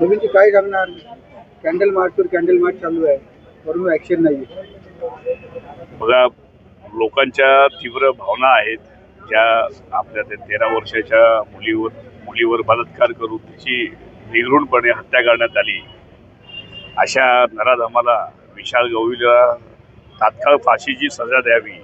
नवीनची काय सांगणार? Candle मार्चवर candle March चालू आहे. परंतु ऍक्शन नाही बघा लोकांच्या तीव्र भावना आहेत ज्या आपल्या त्या तेरा वर्षाच्या मुलीवर मुलीवर बलात्कार करून तिची निगृणपणे हत्या करण्यात आली. अशा नराधमाला विशाल गवळीला तात्काळ फाशीची सजा द्यावी.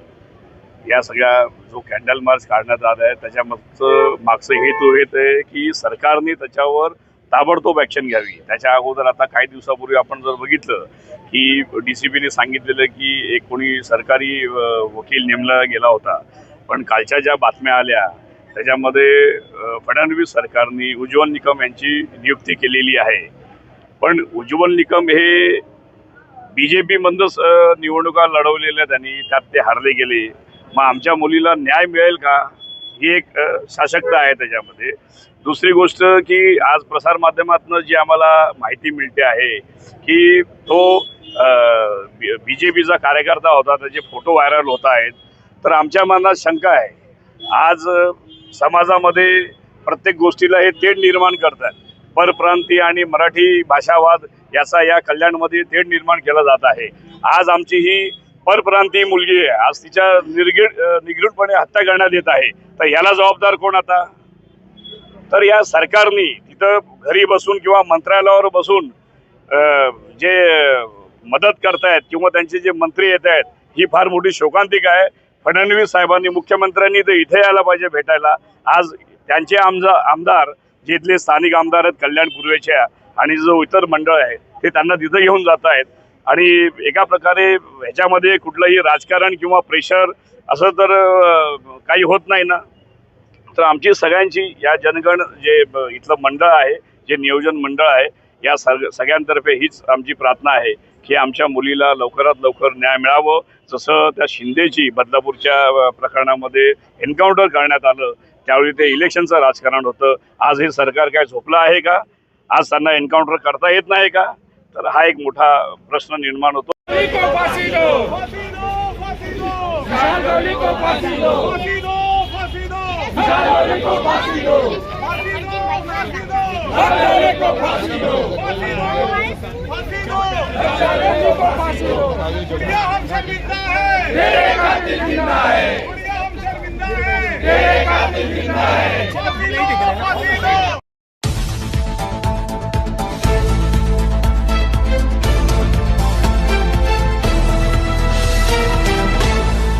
या सगळ्या जो कॅन्डल मार्च काढण्यात आला आहे त्याच्यामागचं मागचं हेतू हेत आहे की सरकारने त्याच्यावर ताबडतोब ॲक्शन घ्यावी. त्याच्या अगोदर आता काही दिवसापूर्वी आपण जर बघितलं की डी सी पीने सांगितलेलं की एक कोणी सरकारी वकील नेमला गेला होता. पण कालच्या ज्या बातम्या आल्या त्याच्यामध्ये फडणवीस सरकारने उज्ज्वल निकम यांची नियुक्ती केलेली आहे. पण उज्ज्वल निकम हे बी जे पीमधूनच निवडणुका लढवलेल्या त्यांनी त्यात ते हारले गेले. मग आमच्या मुलीला न्याय मिळेल का? ही एक अ, शासकता आहे त्याच्यामध्ये. दुसरी गोष्ट की आज प्रसारमाध्यमातून जी आम्हाला माहिती मिळते आहे की तो बी जे पीचा कार्यकर्ता होता त्याचे फोटो व्हायरल होत आहेत तर आमच्या मनात शंका आहे. आज समाजामध्ये प्रत्येक गोष्टीला हे तेढ निर्माण करतात. परप्रांती आणि मराठी भाषावाद याचा या कल्याणमध्ये तेढ निर्माण केला जात आहे. आज आमची ही परप्रांती मुलगी आहे. आज तिच्या निर्गीड निगृढपणे हत्या करण्यात येत आहे. तर याला जबाबदार कोण आता? तर या सरकारने तिथं घरी बसून किंवा मंत्रालयावर बसून जे मदत करतायत किंवा त्यांचे जे मंत्री येत आहेत ही फार मोठी शोकांतिका आहे. फडणवीस साहेबांनी मुख्यमंत्र्यांनी तर इथे यायला पाहिजे भेटायला. आज त्यांचे आमजा आमदार जे इथले स्थानिक आमदार आहेत कल्याण पूर्वेच्या आणि जो इतर मंडळ आहे ते त्यांना तिथं घेऊन जात आहेत आणि एका प्रकारे ह्याच्यामध्ये कुठलंही राजकारण किंवा प्रेशर असं तर काही होत नाही ना. तर आमची सगळ्यांची या जनगण जे इथलं मंडळ आहे जे नियोजन मंडळ आहे या सग सगळ्यांतर्फे हीच आमची प्रार्थना आहे की आमच्या मुलीला लवकरात लवकर न्याय मिळावं. जसं त्या शिंदेची बदलापूरच्या प्रकरणामध्ये एन्काउंटर करण्यात आलं त्यावेळी ते इलेक्शनचं राजकारण होतं. आज हे सरकार काय झोपलं आहे का? आज त्यांना एन्काउंटर करता येत नाही का? तर हा एक मोठा प्रश्न निर्माण होतो है